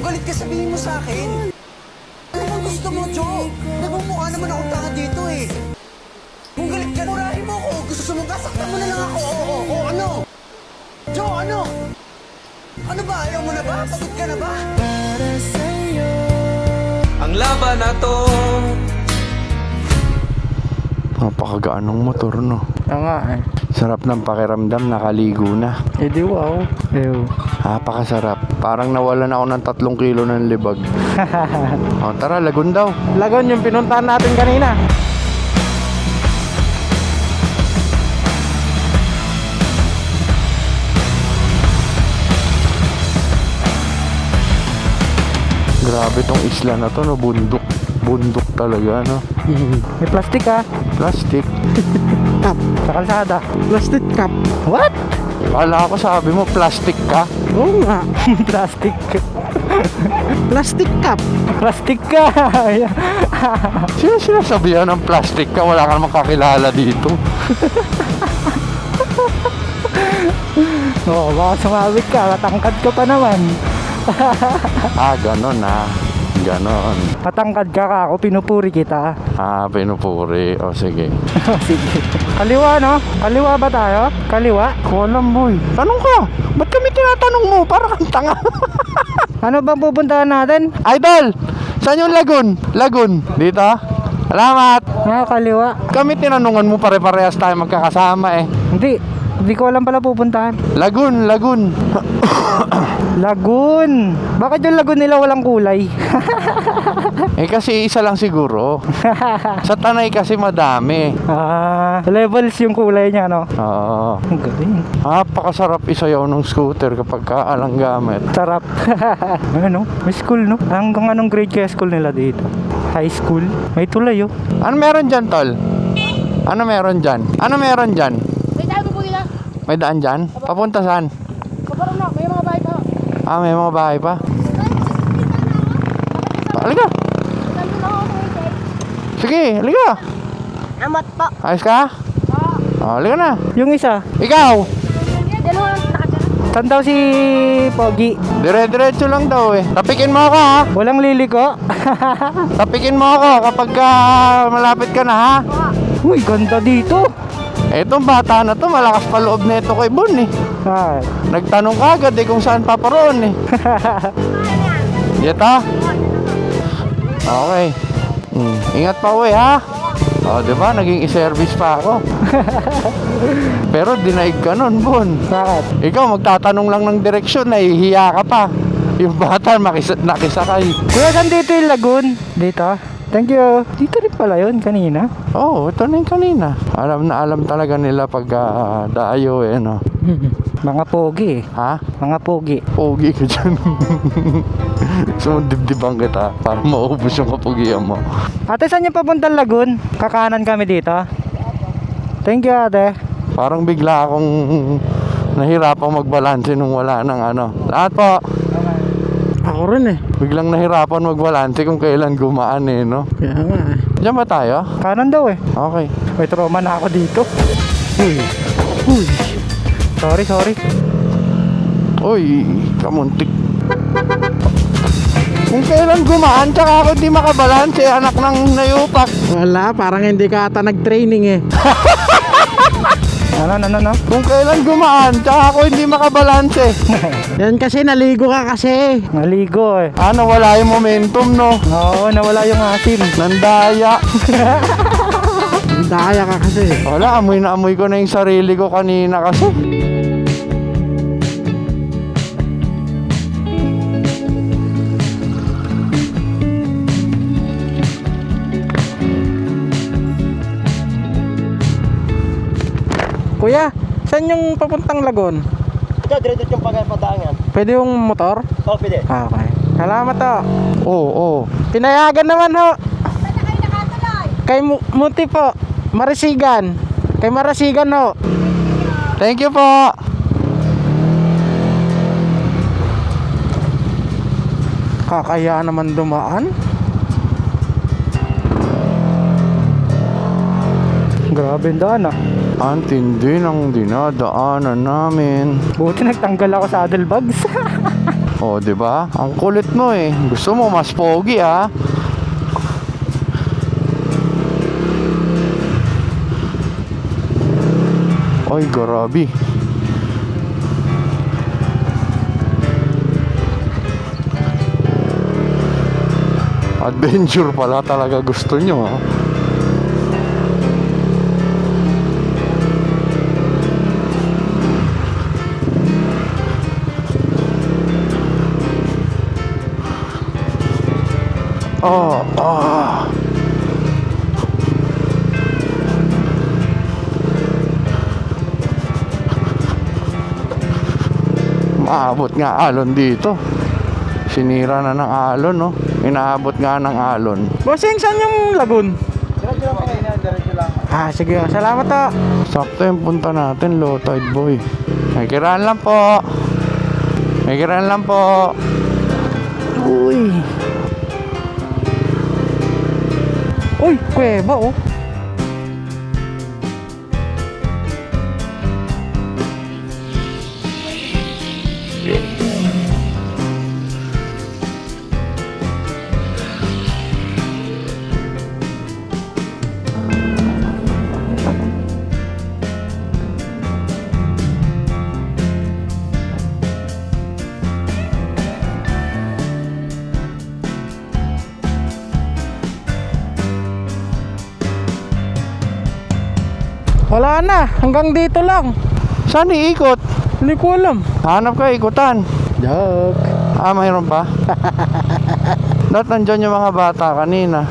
Kung galit ka, sabihin mo sa akin. Ano bang gusto mo, Joe? Nagmumukha naman akong tanga dito eh. Kung galit ka, murahin mo ako. Gusto mo, kasaktan mo na lang ako. Oo, oo, oo, ano? Joe, ano? Ano ba? Ayaw mo na ba? Pagod ka na ba? Ang laban na to Napakagaan ng motor, no? Oo nga eh. Sarap ng pakiramdam, nakaligo na. Eh di wow. Ew. Napakasarap. Parang nawalan ako ng tatlong kilo ng libag. o, tara, lagun daw. Lagon yung pinuntahan natin kanina. Grabe tong isla na to, no? Bundok. Bundok talaga, no? May plastic ah. Plastic. Cup. Sa kalsada. Plastic cup. What? Kala ko sabi mo, plastic ka. Oo nga. plastic. plastic cup. Plastic ka. Sino sinasabihan ng plastic ka? Wala ka namang kakilala dito. Oo, baka sumawit ka. Matangkad ka pa naman. Ah, ganon ah. Ganon. Matangkad ka ka ako. Pinupuri kita. Ah, pinupuri. O, sige. Sige. Kaliwa no? Kaliwa ba tayo? Kaliwa? Ko alam, boy. Tanong ka. Ba't kami tinatanong mo? Para kang tanga. Ano bang pupuntahan natin? Idol! Saan yung lagun? Lagun. Dito? Salamat. Ah, kaliwa. Kami tinanungan mo pare-parehas tayo magkakasama eh. Hindi. Hindi ko alam pala pupuntahan. Lagun, lagun. Lagoon. Bakit yung lagoon nila walang kulay? eh kasi isa lang siguro. Sa tanay kasi madami. ah, levels yung kulay niya, no? Oo. Ang galing. Napakasarap isayaw ng scooter kapag kaalang gamit. Sarap. ano? May school, no? Hanggang anong grade kaya school nila dito? High school? May tulay, oh. Ano meron dyan, tol? Ano meron dyan? Ano meron dyan? May tayo po nila. May daan dyan? Papunta saan? Kaparang na, may mga bahay pa. Ah, may mga bahay pa. Halika. Sige, halika. Amat pa. Ayos ka? Oh, halika na. Yung isa, Ikaw, Dalawa lang nakatira. saan daw si Pogi? dire-diretso lang daw eh. Tapikin mo ako ha. Walang liliko? Tapikin mo ako kapag ka malapit ka na ha. Uy, ganda dito. Etong bata na to, malakas pa loob na ito kay Bon eh. Ah, Nagtanong ka agad eh kung saan paparoon eh. Dito? Okay. Hmm. Ingat pa uwi ha. O, di ba? Naging i-service pa ako. Pero dinaig ka nun, Bon. bakit? Ikaw magtatanong lang ng direksyon, nahihiya ka pa. Yung bata makisa, nakisakay. Kuya, saan dito yung lagoon? Dito? Thank you. Dito rin pala yun kanina. Oo, oh, ito na yung kanina. Alam na alam talaga nila pag ah, dayo eh, no? Mga pogi eh. Ha? Mga pogi. Pogi ka dyan. Sumundibdibang kita para maubos yung kapugian mo. Ate, saan yung papuntang lagoon? Kakanan kami dito. Thank you, ate. Parang bigla akong nahirapang magbalanse nung wala ng ano. Lahat po. Ako rin eh. Biglang nahirapan magbalanse kung kailan gumaan eh, no? Kaya nga eh. Diyan ba tayo? Kanan daw eh. Okay. May trauma na ako dito. Uy. Uy. Sorry, sorry. Uy, kamuntik. Kung kailan gumaan, tsaka ako di makabalanse, anak ng nayupak. Wala, parang hindi ka ata nag-training eh. Ano, ano, ano? Kung kailan gumaan, tsaka ako hindi makabalanse. Yan kasi, naligo ka kasi. Naligo eh. Ano, wala yung momentum, no? Oo, nawala yung asim. Nandaya. Daya ka kasi. Wala, amoy na amoy ko na yung sarili ko kanina kasi. Kuya, saan yung papuntang lagon? Ito, dire-diretso yung pagpadaangan. Pwede yung motor? Oh, pwede. Ah, okay. Salamat to. Oo, oo. Pinayagan naman ho. Kay Mu- Muti po. Marasigan. Kay Marasigan ho. Thank you po. Kakaya naman dumaan. Grabe daan ah. Ang tindi ng dinadaanan namin. Buti nagtanggal ako sa saddlebags. Oh, 'di ba? Ang kulit mo eh. Gusto mo mas pogi ah. Ay, grabe. Adventure pala talaga gusto nyo ah. Oh, oh. Maabot nga alon dito. Sinira na ng alon, no? Inaabot nga ng alon. Bossing, saan yung lagoon? Ah, sige. Salamat to. Sakto yung punta natin, low tide boy. May kiraan lang po. May kiraan lang po. Uy. Uy, kuweba oh. Wala na, hanggang dito lang. Saan iikot? Hindi ko alam. Hanap ka, ikutan. Joke. Ah, mayroon pa? Dapat nandyan yung mga bata kanina.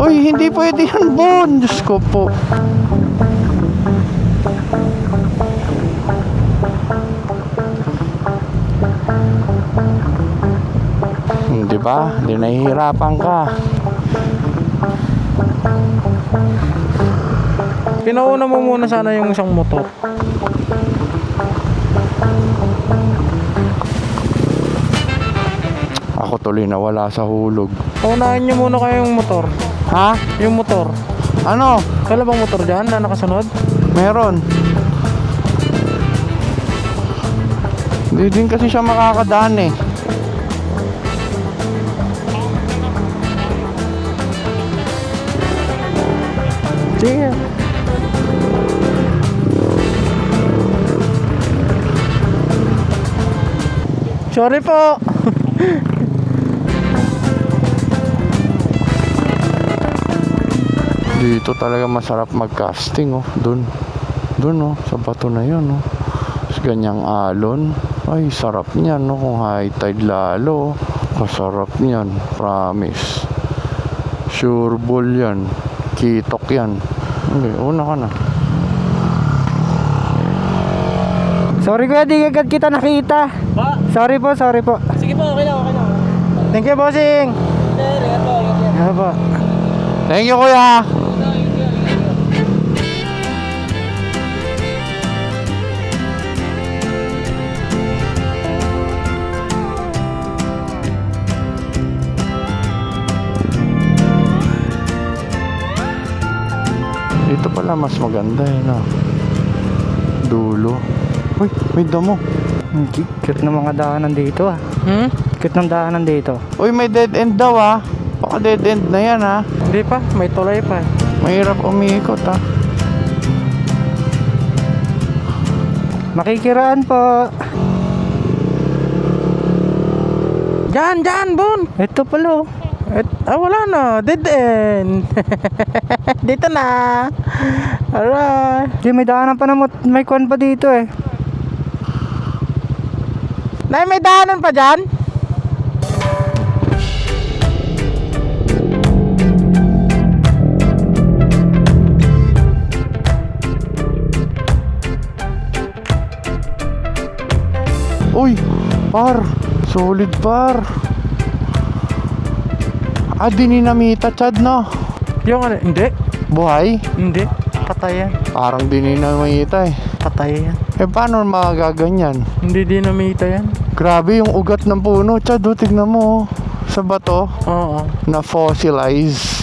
Uy, hindi pwede yan, Bon. Diyos ko po. Hindi ba? Hindi nahihirapan ka. Pinauna mo muna sana yung isang motor. Ako tuloy nawala sa hulog. Paunahin nyo muna kayong motor. Ha? Yung motor. Ano? Wala bang motor dyan na nakasunod? Meron. Hindi din kasi siya makakadaan eh. Sige. Sorry po. Dito talaga masarap mag-casting oh. Doon. Doon oh. Sa bato na yun oh. Tapos ganyang alon. Ay, sarap niyan no. Kung high tide lalo. Kasarap niyan. Promise. Sure ball yan. Kitok yan. Okay, una ka na. Sorry kuya, di agad kita nakita. Sorry po, sorry po. Sige po, okay lang, okay lang. Thank you, bossing. Ano po? Thank you kuya. Dito pala mas maganda eh, no? Dulo. Uy, may damo. Ang Cute ng mga daanan dito ah. Hmm? Cute ng daanan dito. Uy, may dead end daw ah. Baka dead end na yan ah. Hindi pa, may tulay pa. Mahirap umiikot ah. Makikiraan po. Diyan, diyan, Bon. Ito pala oh. Et, ah, wala na. Dead end. dito na. Alright. Di, may daanan pa na may kwan pa dito eh. Nay, may daanan pa dyan? Uy, par. Solid par. Ah, dininamita, Chad, no? Yung ano, hindi. Buhay? Hindi. Patay yan. Parang dininamita eh. Patay yan. Eh, paano magaganyan? Hindi dinamita yan. Grabe yung ugat ng puno, Chad. Oh, tignan mo. oh. Sa bato, Oo. na fossilize.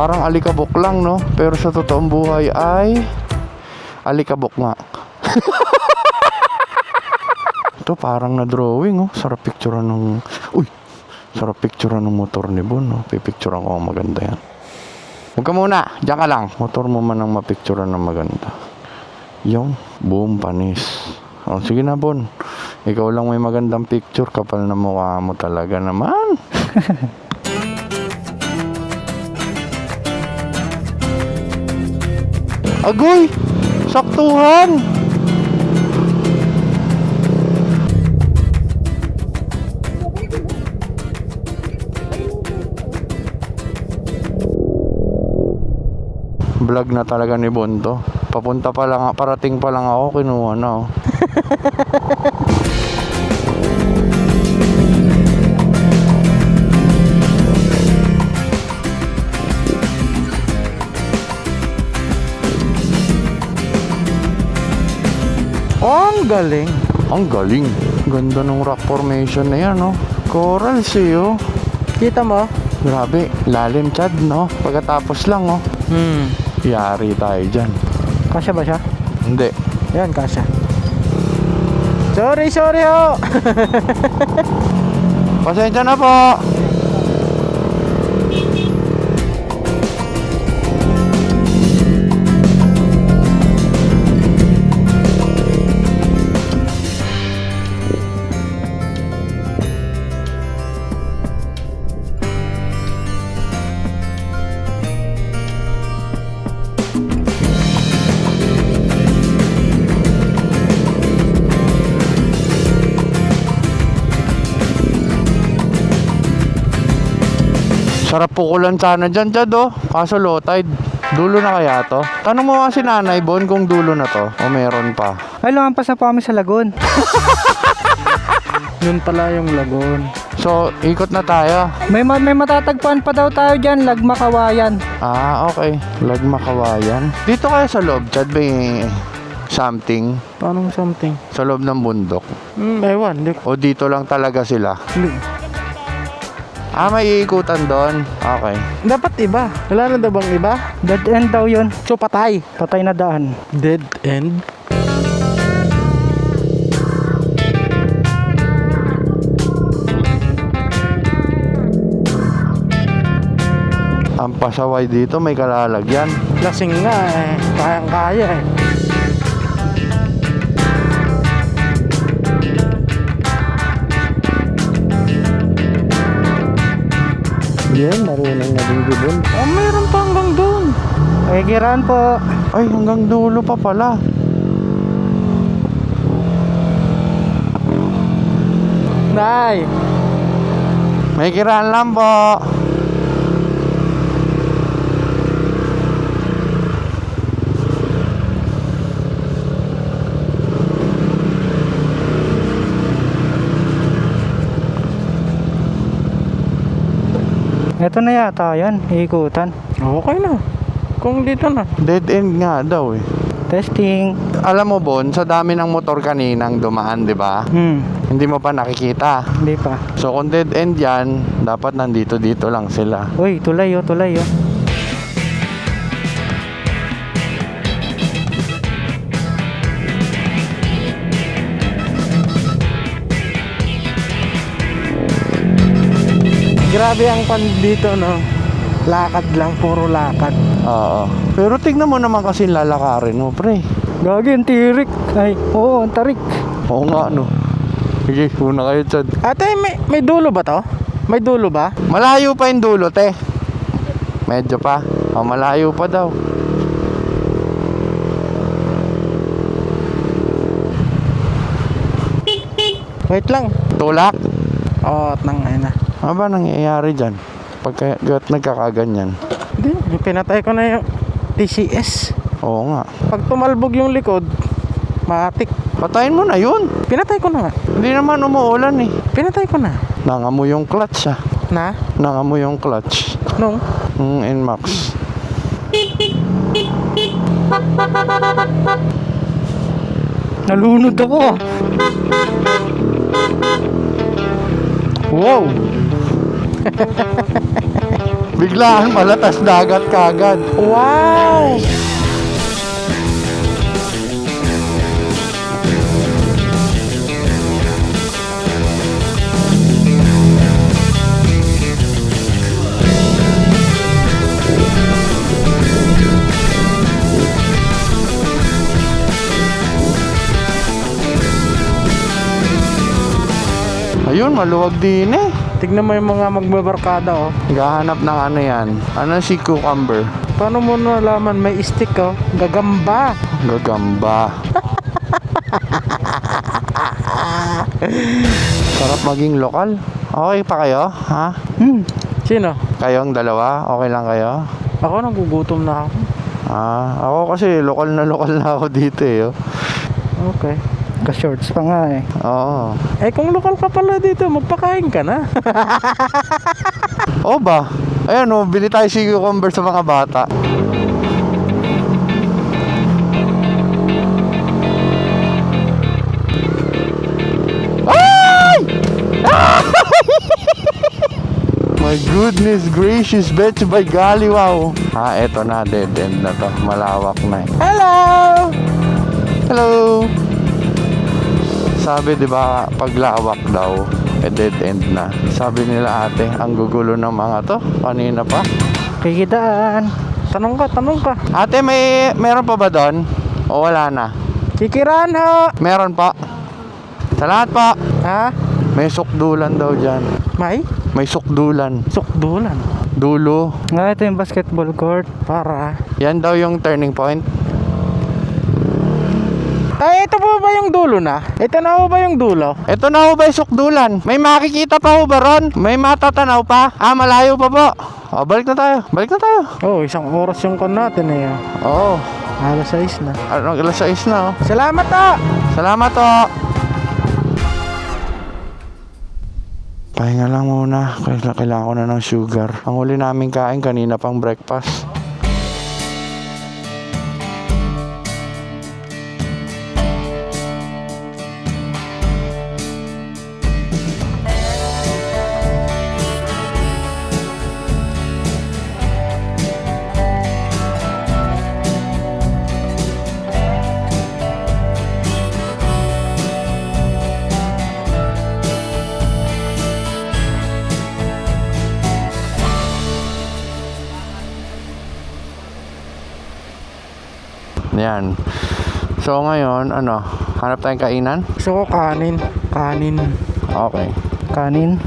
Parang alikabok lang, no? Pero sa totoong buhay ay alikabok nga. Ito parang na drawing, oh. Sarap picturean ng... Uy! Sarap picturean ng motor ni Bon, no? Pipicturean ko ang maganda yan. Huwag ka muna. Diyan ka lang. Motor mo man ang mapicturean ng maganda. Yung boom panis. Oh, sige na, Bon. Ikaw lang may magandang picture. Kapal na mukha mo talaga naman. Agoy! Saktuhan! Vlog na talaga ni Bonto. Papunta pa lang, parating pa lang ako, kinuha na oh. galing. Ang galing. Ganda ng rock formation na yan, oh. Corals eh, oh. Kita mo? Grabe, lalim chad, no? Pagkatapos lang, oh. Hmm. Yari tayo dyan. Kasya ba siya? Hindi. Yan, kasya. Sorry, sorry ho! Pasensya na po. Sarap pukulan sana dyan, Chad, oh. Kaso low tide. Dulo na kaya to? Tanong mo nga si Nanay Bon kung dulo na to o meron pa. Ay, lumampas na po kami sa lagon. Yun pala yung lagon. So, ikot na tayo. May, ma- may matatagpuan pa daw tayo dyan, Lagmakawayan. Ah, okay. Lagma kawayan. Dito kaya sa loob, Chad, may something Paano something? sa loob ng bundok. Hmm, ewan. Di, O dito lang talaga sila. di- Ah, may iikutan doon. Okay. dapat iba. Wala na daw bang iba? Dead end daw yun. So, patay. Patay na daan. Dead end? Ang pasaway dito may kalalagyan. Lasing nga eh. Kayang-kaya eh. Yan, marunong na din gibon. Oh, meron pa hanggang doon. Ay, kiraan po. Ay, hanggang dulo pa pala. Nay! May kiraan lang po. Ito na yata yan, ikutan. Okay na. Kung dito na. Dead end nga daw eh. Testing. Alam mo, Bon, sa dami ng motor kaninang dumaan, di ba? Hmm, Hindi mo pa nakikita. hindi pa. So, kung dead end yan, dapat nandito dito lang sila. Uy, tulay oh, tulay oh. Grabe ang pan dito, no? Lakad lang, puro lakad. Oo. Pero tignan mo naman kasi lalakarin mo, pre. Gagi, ang tirik. Ay, oo, ang tarik. Oo nga, no. Sige, una kayo, Chad. Ate, may, may dulo ba to? May dulo ba? Malayo pa yung dulo, te. Medyo pa. Oh, malayo pa daw. Wait lang. Tulak. Oh, nang ayun na. Ano ba nangyayari dyan? Pagka nagkakaganyan. Hindi, pinatay ko na yung TCS. Oo nga. Pag tumalbog yung likod, matik. Patayin mo na yun. Pinatay ko na nga. Hindi naman umuulan eh. Pinatay ko na. Nangamoy yung clutch ah. Na? Nangamoy yung clutch. Nung? Mm, NMAX. Nalunod ako. Wow! Biglaan pala, tas dagat kagad. Wow! Ayun, maluwag din eh. Tignan mo yung mga magbabarkada oh. Naghahanap ng ano yan. Ano si cucumber? Paano mo nalaman may stick oh? Gagamba. Gagamba. Sarap maging lokal. Okay pa kayo? Ha? Hmm. Sino? Kayong dalawa? Okay lang kayo? Ako nagugutom na ako. Ah, ako kasi lokal na lokal na ako dito eh. oh. Okay. Ka-shorts pa nga eh. Oo. Eh kung lokal ka pala dito, magpakain ka na. Oo ba? Ayan oh, bili tayo si cucumber sa mga bata. Ay! My goodness gracious, bet by golly wow. Ah, eto na, dead end na to. Malawak na eh. Hello! Hello! Sabi 'di ba paglawak daw, eh dead end na. Sabi nila ate, ang gugulo ng mga to. Kanina pa. Kikitaan. Tanong ka, tanong ka. Ate, may meron pa ba doon? O wala na? Kikiran ho! Meron pa. Salamat pa. Ha? May sukdulan daw dyan. May? May sukdulan. Sukdulan. Dulo. Nga ito yung basketball court. Para. Yan daw yung turning point. Ay, ito po ba yung dulo na? Ito na po ba yung dulo? Ito na ho ba yung sukdulan? May makikita pa ho ba ron? May matatanaw pa? Ah, malayo pa po. O, balik na tayo. Balik na tayo. Oh, isang oras yung kon natin eh. Oo. Alas 6 na. Ano, alas 6 na oh. Salamat ah! Salamat o. Pahinga lang muna. Kailangan, kailangan ko na ng sugar. Ang huli namin kain kanina pang breakfast. So ngayon, ano, hanap tayong kainan? Gusto ko kanin. Kanin. Okay. Kanin.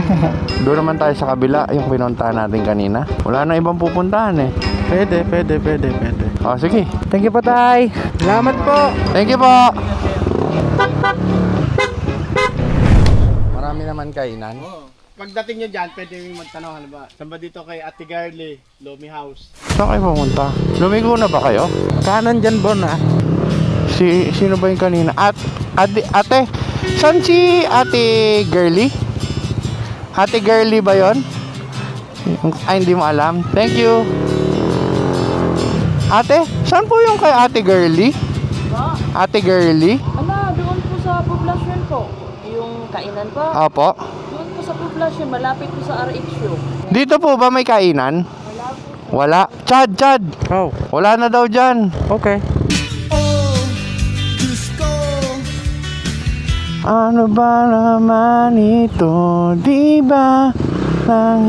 Doon naman tayo sa kabila, yung pinuntahan natin kanina. Wala na ibang pupuntahan eh. Pwede, pwede, pwede, pwede. O, sige. Thank you po tay. Salamat po! Thank you po! Marami naman kainan. Pagdating nyo dyan, pwede yung magtanong, ano ba? Saan ba dito kay Ate Garly, Lomi House? Saan kayo pumunta? Lumigo na ba kayo? Kanan dyan, Bon ah. Si, sino ba yung kanina? At, ate, ate, saan si ate Girly? Ate Girly ba yon? Ay, hindi mo alam. Thank you. Ate, saan po yung kay ate Girly? Ate Girly? Ala, doon po sa poblasyon po. Yung kainan po. Opo. Doon po sa poblasyon, malapit po sa RHU. Dito po ba may kainan? Wala. Chad, Chad. Oh, Wala na daw dyan. okay. Ano ba naman ito? Di ba nang